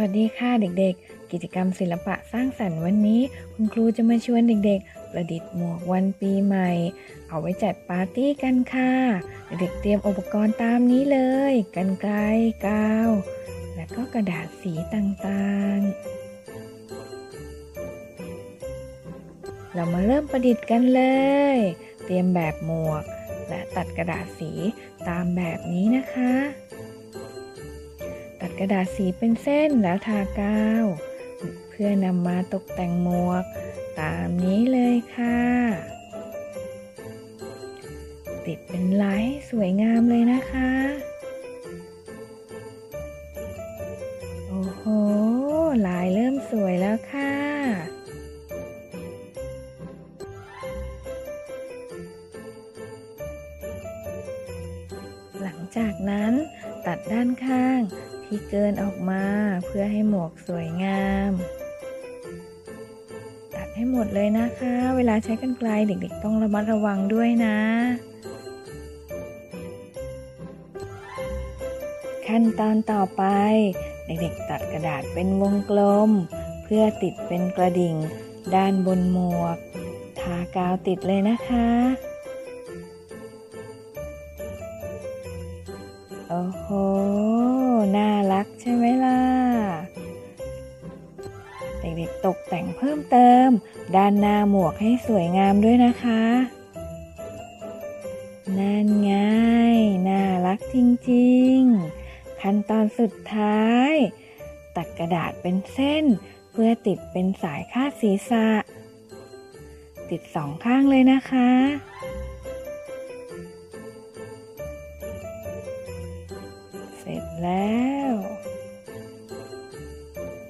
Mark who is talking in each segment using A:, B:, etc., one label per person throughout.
A: วัสดีค่ะเด็กๆ กิจกรรมศิลปะสร้างสรรค์วันนี้ คุณครูจะมาชวนเด็กๆ ประดิษฐ์หมวกวันปีใหม่ เอาไว้จัดปาร์ตี้กันค่ะ เด็กๆเตรียมอุปกรณ์ตามนี้เลยกันไกลกาว และก็กระดาษสีต่างๆ เรามาเริ่มประดิษฐ์กันเลย เตรียมแบบหมวก และตัดกระดาษสีตามแบบนี้นะคะ กระดาษสีเป็นเส้นแล้วทากาว เพื่อนำมาตกแต่งหมวก ตามนี้เลยค่ะ ติดเป็นลายสวยงามเลยนะคะ โอ้โห ลายเริ่มสวยแล้วค่ะหลังจากนั้นตัดด้านข้าง ที่เกินออกมาเพื่อให้หมวกสวยงาม ตัดให้หมดเลยนะคะ เวลาใช้กรรไกรเด็กๆต้องระมัดระวังด้วยนะ ขั้นตอนต่อไป เด็กๆตัดกระดาษเป็นวงกลม เพื่อติดเป็นกระดิ่ง ด้านบนหมวก ทากาวติดเลยนะคะโอ้โห น่ารักใช่ไหมล่ะ เด็กๆตกแต่งเพิ่มเติม ด้านหน้าหมวกให้สวยงามด้วยนะคะ นั่นไง น่ารักจริงๆ ขั้นตอนสุดท้าย ตัดกระดาษเป็นเส้น เพื่อติดเป็นสายคาดศีรษะ ติดสองข้างเลยนะคะ เสร็จแล้ว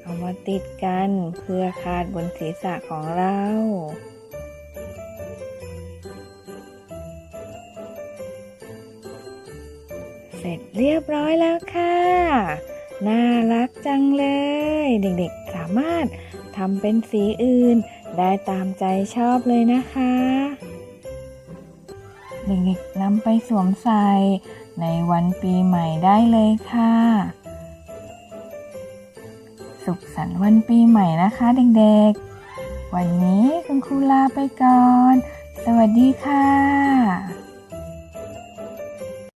A: เอามาติดกันเพื่อคาดบนศีรษะของเราเสร็จเรียบร้อยแล้วค่ะ น่ารักจังเลย เด็กๆสามารถทำเป็นสีอื่น ได้ตามใจชอบเลยนะคะ เด็กๆนำไปสวมใส่ ในวันปีใหม่ได้เลยค่ะ สุขสันต์วันปีใหม่นะคะเด็กๆ วันนี้คุณครูลาไปก่อน สวัสดีค่ะ